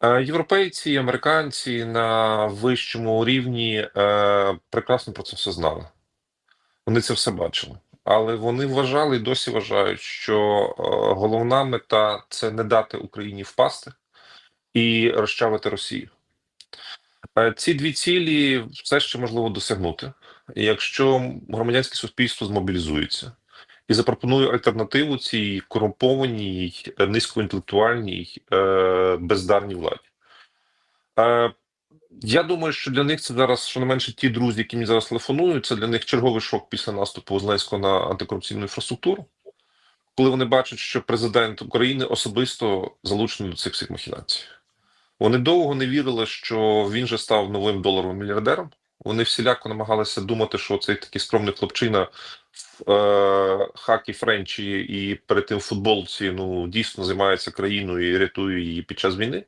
Е, Європейці, американці на вищому рівні е, прекрасно про це все знали. Вони це все бачили. Але вони вважали і досі вважають, що е, головна мета це не дати Україні впасти і розчавити Росію. Ці дві цілі все ще можливо досягнути, якщо громадянське суспільство змобілізується і запропонує альтернативу цій корумпованій, е, низькоінтелектуальній, е, бездарній владі. Е, Я думаю, що для них це зараз, щонайменше ті друзі, які мені зараз телефонують, це для них черговий шок після наступу Зеленського на антикорупційну інфраструктуру, коли вони бачать, що президент України особисто залучений до цих всіх махінацій. Вони довго не вірили, що він же став новим доларовим мільярдером. Вони всіляко намагалися думати, що цей такий скромний хлопчина хакі Френчі і перед тим футболці ну дійсно займається країною і рятує її під час війни.